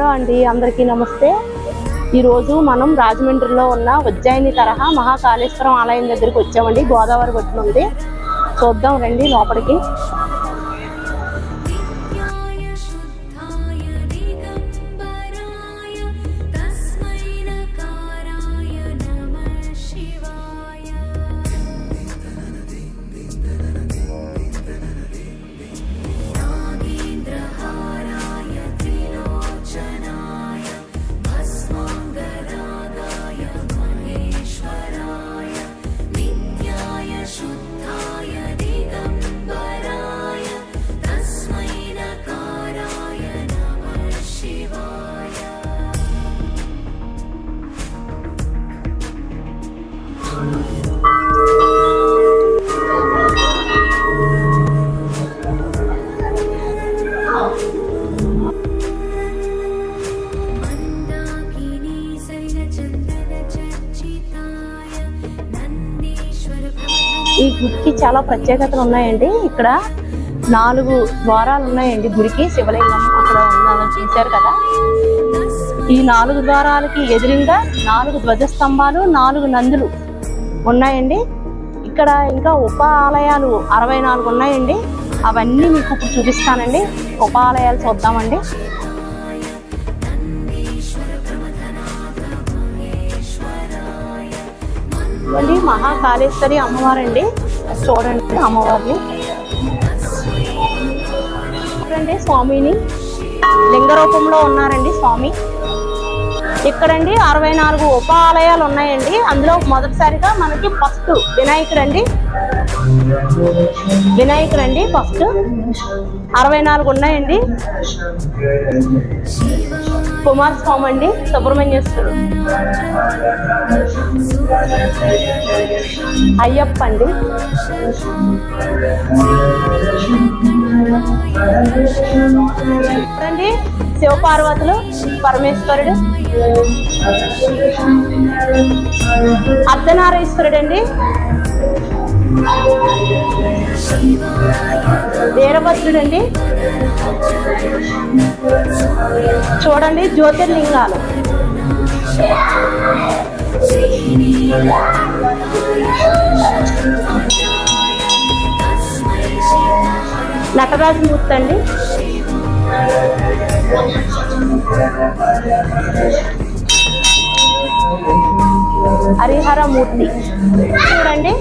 Hello అండి అందరికీ నమస్తే. ఈరోజు మనం రాజమండ్రిలో ఉన్న ఉజ్జయిని తరహా మహాకాళేశ్వరం ఆలయం దగ్గరికి వచ్చామండి గోదావరి ఒడ్డున ఉంది చూద్దాం రండి లోపలికి. గుడికి చాలా ప్రత్యేకతలు ఉన్నాయండి. ఇక్కడ నాలుగు ద్వారాలు ఉన్నాయండి గుడికి. శివలింగం అక్కడ ఉన్నదని చూశారు కదా. ఈ నాలుగు ద్వారాలకి ఎదురుగా నాలుగు ధ్వజస్తంభాలు నాలుగు నందులు ఉన్నాయండి. ఇక్కడ ఇంకా ఉప ఆలయాలు అరవై నాలుగు ఉన్నాయండి. అవన్నీ మీకు ఇప్పుడు చూపిస్తానండి. ఉప ఆలయాలు చూద్దామండి. ఇవ్వండి మహాకాళేశ్వరి అమ్మవారండి. చూడండి అమ్మవారిని. చూడండి స్వామిని. లింగ రూపంలో ఉన్నారండి స్వామి. ఇక్కడండి అరవై నాలుగు ఉప ఆలయాలు ఉన్నాయండి. అందులో మొదటిసారిగా మనకి ఫస్ట్ వినాయకుడు అండి వినాయకుడు అండి ఫస్ట్. అరవై నాలుగు ఉన్నాయండి. కుమార్ స్వామి అండి సుబ్రహ్మణ్యేశ్వరుడు అయ్యప్ప అండి. అండి శివపార్వతులు పరమేశ్వరుడు. అర్ధనారీశ్వరుడు అండి వీరభద్రుడండి. చూడండి జ్యోతిర్లింగాలు. నటరాజమూర్తి అండి. హరిహర మూర్తి చూడండి.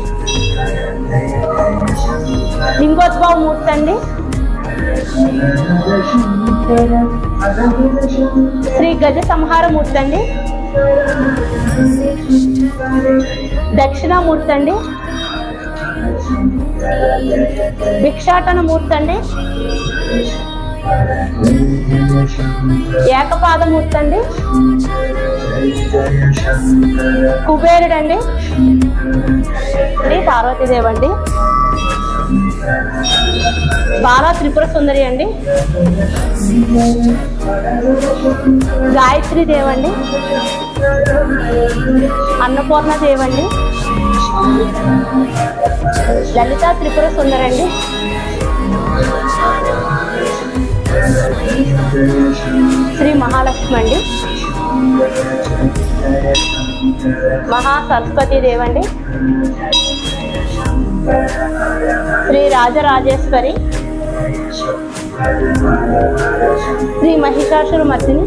లింగోద్భవ మూర్తి అండి. శ్రీ గజ సంహార మూర్తి అండి. దక్షిణామూర్తి అండి. భిక్షాటన మూర్తి అండి. ఏకపాదమూర్తి అండి కుబేరుడు అండి అండి పార్వతీదేవి అండి బాలా త్రిపుర సుందరి అండి. గాయత్రి దేవండి. అన్నపూర్ణ దేవండి. లలిత త్రిపుర సుందరి అండి శ్రీ మహాలక్ష్మి అండి. మహా సరస్వతి దేవండి శ్రీ రాజరాజేశ్వరి. శ్రీ మహిషాసుర మర్దిని.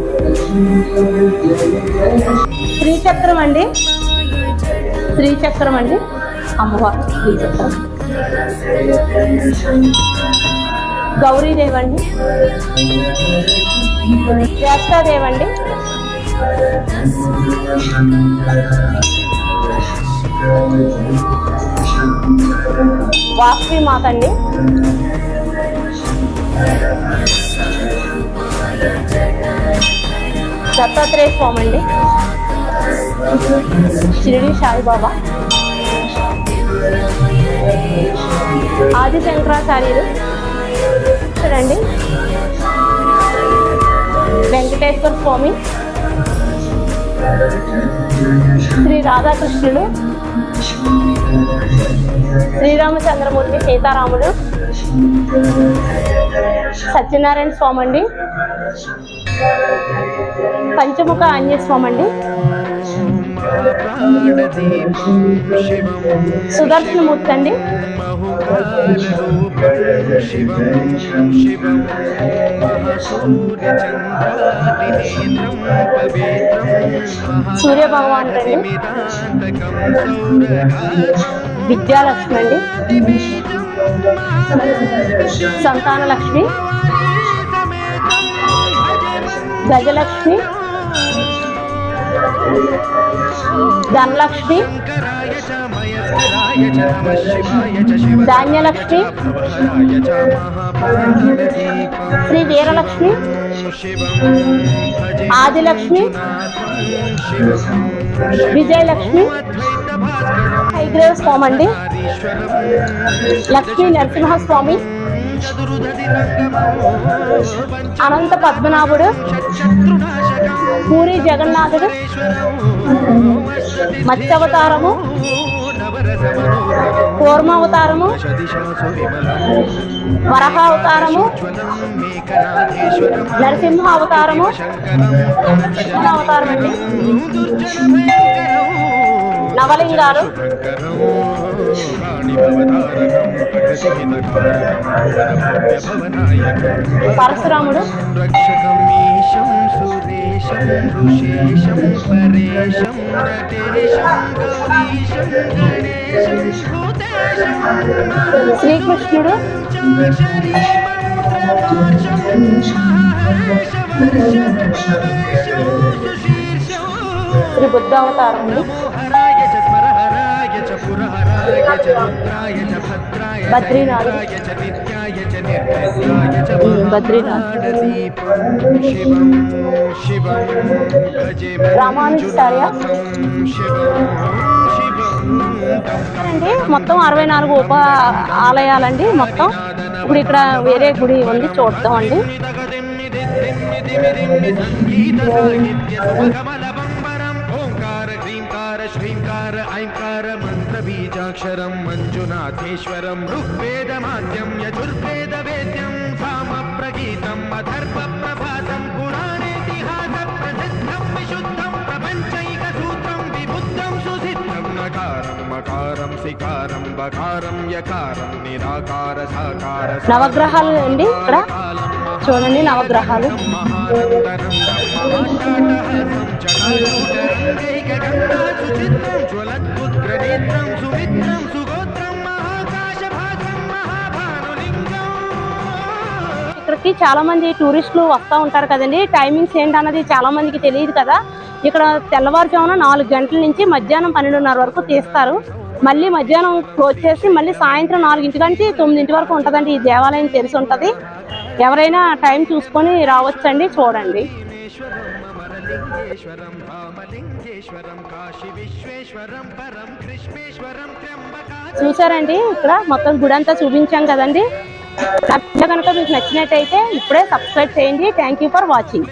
శ్రీచక్రం అండి. శ్రీచక్రం అండి. అమ్మవారు శ్రీచక్రం. గౌరీదేవండి జ్యేష్ఠాదేవండి వాస్వి మాత అండి దత్తాత్రేయ స్వామి అండి షిరిడి సాయిబాబా. ఆది శంకరాచార్యులు చూడండి. వెంకటేశ్వర స్వామి. శ్రీ రాధాకృష్ణుడు. శ్రీరామచంద్రమూర్తి సీతారాముడు. సత్యనారాయణ స్వామి అండి పంచముఖ ఆంజనేయ స్వామి అండి సుదర్శనమూర్తి అండి. సూర్య భగవాన్ అండి. విద్యాలక్ష్మి అండి. సంతాన లక్ష్మి గజలక్ష్మి ధనలక్ష్మి ధాన్యలక్ష్మి శ్రీ వీరలక్ష్మి ఆదిలక్ష్మి విజయలక్ష్మి హైగ్రేవ్ స్వామి అండి లక్ష్మీ నరసింహస్వామి. అనంత పద్మనాభుడు. పూరి జగన్నాథుడు. మత్స్యావతారము. కూర్మావతారము. వరహావతారము. అవతారము నరసింహ అవతారము అవతారం అండి నవలింగాలు శంకరం పరశురాముడు. శ్రీకృష్ణుడు. శ్రీ బుద్ధ అవతారం అండి మొత్తం అరవై నాలుగు ఉప ఆలయాలండి మొత్తం. ఇప్పుడు ఇక్కడ వేరే గుడి ఉంది చూద్దాం అండి ఓంకార హ్రీంకార శ్రీంకార ఐంకార మంత్ర బీజాక్షరం మంజునాథేశ్వరం ఋగ్వేదమాద్యం యజుర్వేద వేద్యం సామ ప్రగీతం అధర్వ ప్రభాతం పురాణేతిహాస ప్రసిద్ధం విశుద్ధం ప్రపంచైక సూత్రం విబుద్ధం సుసిద్ధం నకారం మకారం సికారం బకారం యకారం నిరాకార సాకార నవగ్రహాలు అండి ఇక్కడ? చూడండి నవగ్రహాలు. ఇక్కడికి చాలా మంది టూరిస్టులు వస్తూ ఉంటారు కదండి. టైమింగ్స్ ఏంటన్నది చాలా మందికి తెలియదు కదా. ఇక్కడ తెల్లవారుజామున నాలుగు గంటల నుంచి మధ్యాహ్నం పన్నెండున్నర వరకు తీస్తారు. మళ్ళీ మధ్యాహ్నం క్లోజ్ చేసి మళ్ళీ సాయంత్రం నాలుగింటి నుంచి తొమ్మిదింటి వరకు ఉంటుందండి ఈ దేవాలయం తెలిసి ఉంటుంది. ఎవరైనా టైం చూసుకొని రావచ్చండి చూడండి. అమరలింగేశ్వరం రామలింగేశ్వరం కాశీ విశ్వేశ్వరం పరం కృష్ణేశ్వరం చూసారండి ఇక్కడ మొత్తం గుడి అంతా చూపించాం కదండి. కనుక మీకు నచ్చినట్టయితే ఇప్పుడే సబ్స్క్రైబ్ చేయండి. Thank for watching